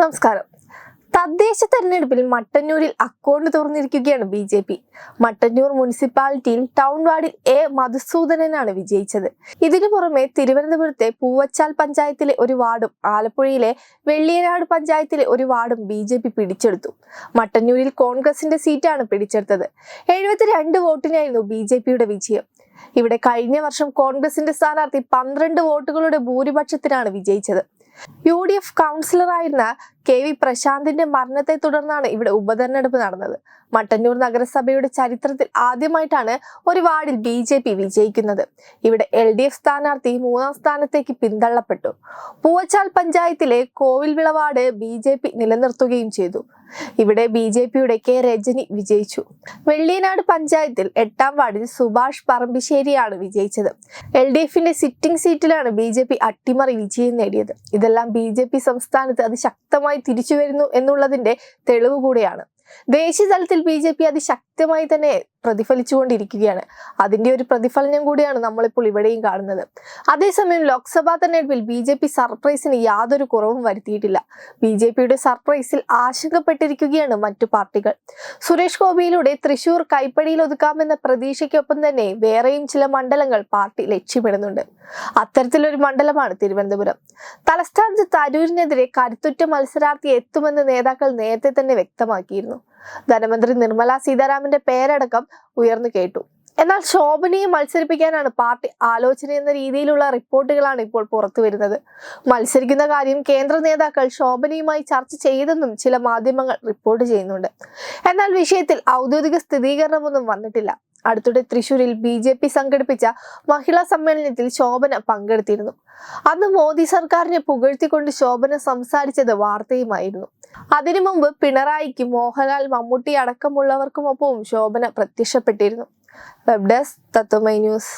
നമസ്കാരം. തദ്ദേശ തെരഞ്ഞെടുപ്പിൽ മട്ടന്നൂരിൽ അക്കൗണ്ട് തുറന്നിരിക്കുകയാണ് ബി ജെ പി. മട്ടന്നൂർ മുനിസിപ്പാലിറ്റിയിൽ ടൗൺ വാർഡിൽ എ മധുസൂദനനാണ് വിജയിച്ചത്. ഇതിനു പുറമെ തിരുവനന്തപുരത്തെ പൂവച്ചാൽ പഞ്ചായത്തിലെ ഒരു വാർഡും ആലപ്പുഴയിലെ വെള്ളിയനാട് പഞ്ചായത്തിലെ ഒരു വാർഡും ബി ജെ പി പിടിച്ചെടുത്തു. മട്ടന്നൂരിൽ കോൺഗ്രസിന്റെ സീറ്റാണ് പിടിച്ചെടുത്തത്. എഴുപത്തിരണ്ട് വോട്ടിനായിരുന്നു ബി ജെ പിയുടെ വിജയം. ഇവിടെ കഴിഞ്ഞ വർഷം കോൺഗ്രസിന്റെ സ്ഥാനാർത്ഥി പന്ത്രണ്ട് വോട്ടുകളുടെ ഭൂരിപക്ഷത്തിനാണ് വിജയിച്ചത്. യു ഡി എഫ് കൗൺസിലറായിരുന്ന കെ വി പ്രശാന്തിന്റെ മരണത്തെ തുടർന്നാണ് ഇവിടെ ഉപതെരഞ്ഞെടുപ്പ് നടന്നത്. മട്ടന്നൂർ നഗരസഭയുടെ ചരിത്രത്തിൽ ആദ്യമായിട്ടാണ് ഒരു വാർഡിൽ ബി ജെ പി വിജയിക്കുന്നത്. ഇവിടെ എൽ ഡി എഫ് സ്ഥാനാർത്ഥി മൂന്നാം സ്ഥാനത്തേക്ക് പിന്തള്ളപ്പെട്ടു. പൂവച്ചാൽ പഞ്ചായത്തിലെ Kovilvila ward B J P നിലനിർത്തുകയും ചെയ്തു. ഇവിടെ ബി ജെ പിയുടെ കെ രജനി വിജയിച്ചു. വെള്ളിയനാട് പഞ്ചായത്തിൽ എട്ടാം വാർഡിൽ സുഭാഷ് പറമ്പിശ്ശേരിയാണ് വിജയിച്ചത്. എൽ ഡി എഫിന്റെ സിറ്റിംഗ് സീറ്റിലാണ് ബി ജെ പി അട്ടിമറി വിജയം നേടിയത്. ഇതെല്ലാം ബി ജെ പി സംസ്ഥാനത്ത് അതിശക്തമായി തിരിച്ചു വരുന്നു എന്നുള്ളതിന്റെ തെളിവ് കൂടിയാണ്. ദേശീയ തലത്തിൽ ബി ജെ പി അതിശക്തമായി തന്നെ പ്രതിഫലിച്ചുകൊണ്ടിരിക്കുകയാണ്. അതിന്റെ ഒരു പ്രതിഫലനം കൂടിയാണ് നമ്മളിപ്പോൾ ഇവിടെയും കാണുന്നത്. അതേസമയം ലോക്സഭാ തെരഞ്ഞെടുപ്പിൽ ബി ജെ പി സർപ്രൈസിന് യാതൊരു കുറവും വരുത്തിയിട്ടില്ല. ബി ജെ പിയുടെ സർപ്രൈസിൽ ആശങ്കപ്പെട്ടിരിക്കുകയാണ് മറ്റു പാർട്ടികൾ. സുരേഷ് ഗോപിയിലൂടെ തൃശൂർ കൈപ്പടിയിൽ ഒതുക്കാമെന്ന പ്രതീക്ഷയ്ക്കൊപ്പം തന്നെ വേറെയും ചില മണ്ഡലങ്ങൾ പാർട്ടി ലക്ഷ്യമിടുന്നുണ്ട്. അത്തരത്തിലൊരു മണ്ഡലമാണ് തിരുവനന്തപുരം. തലസ്ഥാനത്ത് തരൂരിനെതിരെ കരുത്തുറ്റ മത്സരാർത്ഥി എത്തുമെന്ന് നേതാക്കൾ നേരത്തെ തന്നെ വ്യക്തമാക്കിയിരുന്നു. ധനമന്ത്രി നിർമ്മല സീതാരാമന്റെ പേരടക്കം ഉയർന്നു കേട്ടു. എന്നാൽ ശോഭനയെ മത്സരിപ്പിക്കാനാണ് പാർട്ടി ആലോചന എന്ന രീതിയിലുള്ള റിപ്പോർട്ടുകളാണ് ഇപ്പോൾ പുറത്തു വരുന്നത്. മത്സരിക്കുന്ന കാര്യം കേന്ദ്ര നേതാക്കൾ ശോഭനയുമായി ചർച്ച ചെയ്തെന്നും ചില മാധ്യമങ്ങൾ റിപ്പോർട്ട് ചെയ്യുന്നുണ്ട്. എന്നാൽ വിഷയത്തിൽ ഔദ്യോഗിക സ്ഥിരീകരണമൊന്നും വന്നിട്ടില്ല. അടുത്തിടെ തൃശൂരിൽ ബി ജെ പി സംഘടിപ്പിച്ച മഹിളാ സമ്മേളനത്തിൽ ശോഭന പങ്കെടുത്തിരുന്നു. അന്ന് മോദി സർക്കാരിനെ പുകഴ്ത്തിക്കൊണ്ട് ശോഭന സംസാരിച്ചത് വാർത്തയുമായിരുന്നു. അതിനു മുമ്പ് പിണറായിക്കും മോഹൻലാൽ മമ്മൂട്ടി അടക്കമുള്ളവർക്കുമൊപ്പവും Shobhana പ്രത്യക്ഷപ്പെട്ടിരുന്നു. Web desk Tatvamayi news